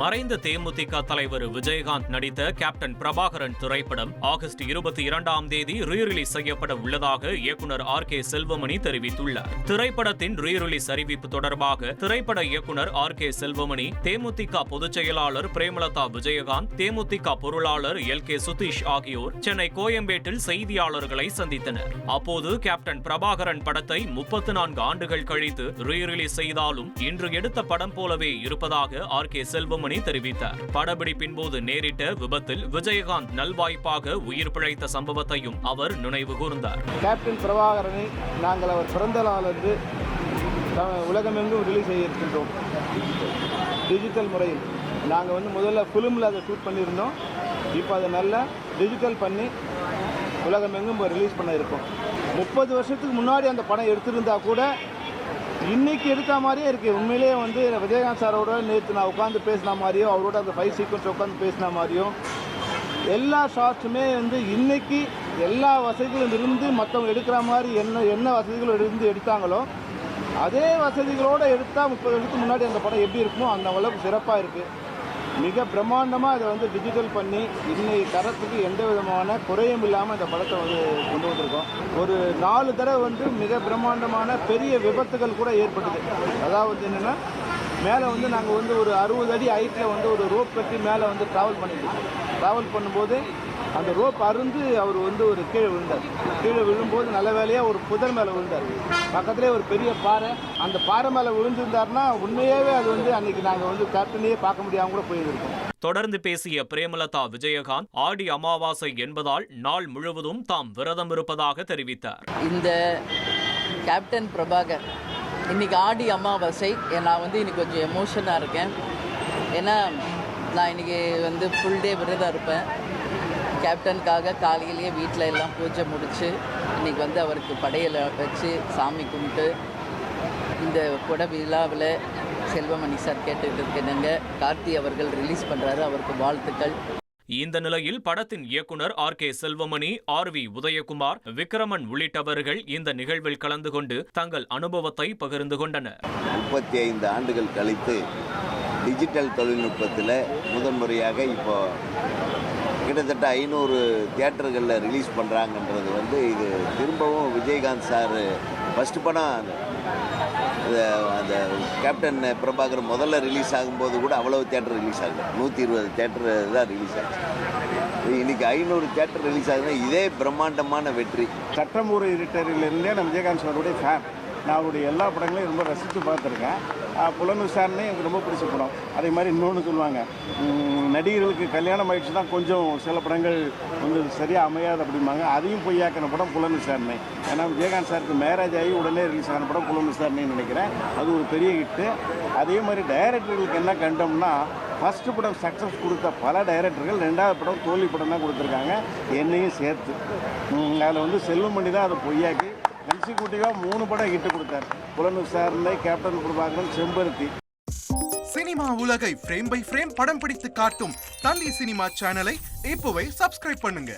மறைந்த தேமுதிக தலைவர் விஜயகாந்த் நடித்த கேப்டன் பிரபாகரன் திரைப்படம் ஆகஸ்ட் இருபத்தி இரண்டாம் தேதி ரீரிலீஸ் செய்யப்பட உள்ளதாக இயக்குனர் ஆர் கே செல்வமணி தெரிவித்துள்ளார். திரைப்படத்தின் ரீரிலீஸ் அறிவிப்பு தொடர்பாக திரைப்பட இயக்குனர் ஆர் கே செல்வமணி தேமுதிக பொதுச் செயலாளர் பிரேமலதா விஜயகாந்த் தேமுதிக பொருளாளர் எல் கே சுதீஷ் ஆகியோர் சென்னை கோயம்பேட்டில் செய்தியாளர்களை சந்தித்தனர். அப்போது கேப்டன் பிரபாகரன் படத்தை முப்பத்தி நான்கு ஆண்டுகள் கழித்து ரீரிலீஸ் செய்தாலும் இன்று எடுத்த படம் போலவே இருப்பதாக ஆர் கே செல்வமணி தெரிவித்தார். படப்பிடிப்பின் போது நேரிட்ட விபத்தில் விஜயகாந்த் நல்வாய்ப்பாக உயிர் பிழைத்த சம்பவத்தையும் அவர் நினைவு கூர்ந்தார். கேப்டன் பிரபாகரனை நாங்கள் அவர் பிறந்த நாளிலிருந்து உலகமெங்கும் ரிலீஸ் செய்ய இருக்கின்றோம் டிஜிட்டல் முறையில். நாங்கள் வந்து முதல்ல ஃபிலிமில் அதை ஷூட் பண்ணியிருந்தோம். இப்போ அதை நல்லா டிஜிட்டல் பண்ணி உலகமெங்கும் ரிலீஸ் பண்ண இருக்கோம். முப்பது வருஷத்துக்கு முன்னாடி அந்த படம் எடுத்திருந்தா கூட இன்னைக்கு எடுத்த மாதிரியே இருக்குது உண்மையிலேயே வந்து விஜயகாந்த் சாரோட நேற்று நான் உட்காந்து பேசின மாதிரியும் அவரோட அந்த ஃபைவ் சீக்வன்ஸ் உட்காந்து பேசின மாதிரியும் எல்லா ஷார்ட்ஸுமே வந்து இன்னைக்கு எல்லா வசதிகளும் இருந்து மற்றவங்க எடுக்கிற மாதிரி என்ன என்ன வசதிகளும் இருந்து எடுத்தாங்களோ அதே வசதிகளோடு எடுத்தால் முப்பது வருஷத்துக்கு முன்னாடி அந்த படம் எப்படி இருக்குமோ அந்த அளவுக்கு சிறப்பாக இருக்குது மிக பிரம்மாண்டமாக இதை வந்து டிஜிட்டல் பண்ணி இன்னைக்கு தரத்துக்கு எந்த விதமான குறையும் இல்லாமல் இந்த படத்தை வந்து கொண்டு வந்திருக்கோம். ஒரு நாலு தடவை வந்து மிக பிரம்மாண்டமான பெரிய விபத்துகள் கூட ஏற்பட்டது. அதாவது என்னென்னா மேலே வந்து நாங்கள் வந்து ஒரு அறுபது அடி ஹைட்டில் வந்து ஒரு ரோப் கட்டி மேலே வந்து ட்ராவல் பண்ணிட்டு ட்ராவல் பண்ணும்போது அந்த ரோப் அருந்து அவர் வந்து ஒரு கீழே விழுந்தார். கீழே விழும்போது நல்ல வேலையாக ஒரு புதர் மேலே விழுந்தார். பக்கத்துலேயே ஒரு பெரிய பாறை. அந்த பாறை மேலே விழுந்திருந்தாருன்னா உண்மையாகவே அது வந்து அன்னைக்கு நாங்கள் வந்து கேப்டனையே பார்க்க முடியாமல் கூட போயிருக்கோம் தொடர்ந்து பேசிய பிரேமலதா விஜயகாந்த் ஆடி அமாவாசை என்பதால் நாள் முழுவதும் தாம் விரதம் இருப்பதாக தெரிவித்தார். இந்த கேப்டன் பிரபாகர் இன்றைக்கி ஆடி அமாவாசை. நான் வந்து இன்றைக்கி கொஞ்சம் எமோஷனாக இருக்கேன். ஏன்னா நான் இன்றைக்கி வந்து ஃபுல் டே விரதம் இருப்பேன். கேப்டனுக்காக காலையிலேயே வீட்டில் எல்லாம் பூஜை முடித்து இன்னைக்கு வந்து அவருக்கு படையலை வச்சு சாமி கும்பிட்டு இந்த குட விழாவில் செல்வமணி சார் கேட்டுக்கிட்டு இருக்கேனுங்க கார்த்தி அவர்கள் ரிலீஸ் பண்ணுறாரு அவருக்கு வாழ்த்துக்கள். இந்த நிலையில் படத்தின் இயக்குனர் R K Selvamani R V Udhayakumar Vikraman உள்ளிட்டவர்கள் இந்த நிகழ்வில் கலந்து கொண்டு தங்கள் அனுபவத்தை பகிர்ந்து கொண்டனர். முப்பத்தி ஐந்து ஆண்டுகள் கழித்து டிஜிட்டல் தொழில்நுட்பத்தில் முதன்முறையாக இப்போ கிட்டத்தட்ட ஐநூறு தியேட்டர்களில் ரிலீஸ் பண்ணுறாங்கன்றது வந்து இது திரும்பவும் விஜயகாந்த் சார் ஃபஸ்ட்டு படம் அந்த- கேப்டன் பிரபாகர் முதல்ல ரிலீஸ் ஆகும்போது கூட அவ்வளவு தேட்டர் ரிலீஸ் ஆகல. நூற்றி இருபது தியேட்டர் தான் ரிலீஸ் ஆச்சு. இன்னைக்கு ஐநூறு தேட்டர் ரிலீஸ் ஆகுதுன்னா இதே பிரம்மாண்டமான வெற்றி. சட்டமூர் இருட்டரிலிருந்தே நம்ம விஜயகாந்த் சாருடைய ஃபேன் நான் அவருடைய எல்லா படங்களையும் ரொம்ப ரசித்து பார்த்துருக்கேன். புலன் விசாரணை எனக்கு ரொம்ப பிடிச்ச படம். அதே மாதிரி இன்னொன்று சொல்லுவாங்க நடிகர்களுக்கு கல்யாணம் ஆயிடுச்சு தான் கொஞ்சம் சில படங்கள் வந்து சரியாக அமையாது அப்படிம்பாங்க. அதையும் பொய்யாக்கின படம் புலன் விசாரணை. ஏன்னா விஜயகாந்த் சாருக்கு மேரேஜ் ஆகி உடனே ரிலீஸ் ஆன படம் புலன் விசாரணைன்னு நினைக்கிறேன். அது ஒரு பெரிய ஹிட்டு அதே மாதிரி டைரக்டர்களுக்கு என்ன கண்டோம்னா ஃபஸ்ட்டு படம் சக்ஸஸ் கொடுத்த பல டைரக்டர்கள் ரெண்டாவது படம் தோல்வி படம் தான் கொடுத்துருக்காங்க. என்னையும் சேர்த்து. அதில் வந்து செல்வமணி தான் அதை பொய்யாக்கி கன்சிக்யூட்டிவாக மூணு படம் ஹிட் கொடுத்தார். புலனு விசாரணை கேப்டன் பிரபாகரன் செம்பருத்தி. சினிமா உலகை ஃப்ரேம் பை ஃப்ரேம் படம் பிடித்து காட்டும் தந்தி சினிமா சேனலை இப்போவே சப்ஸ்கிரைப் பண்ணுங்க.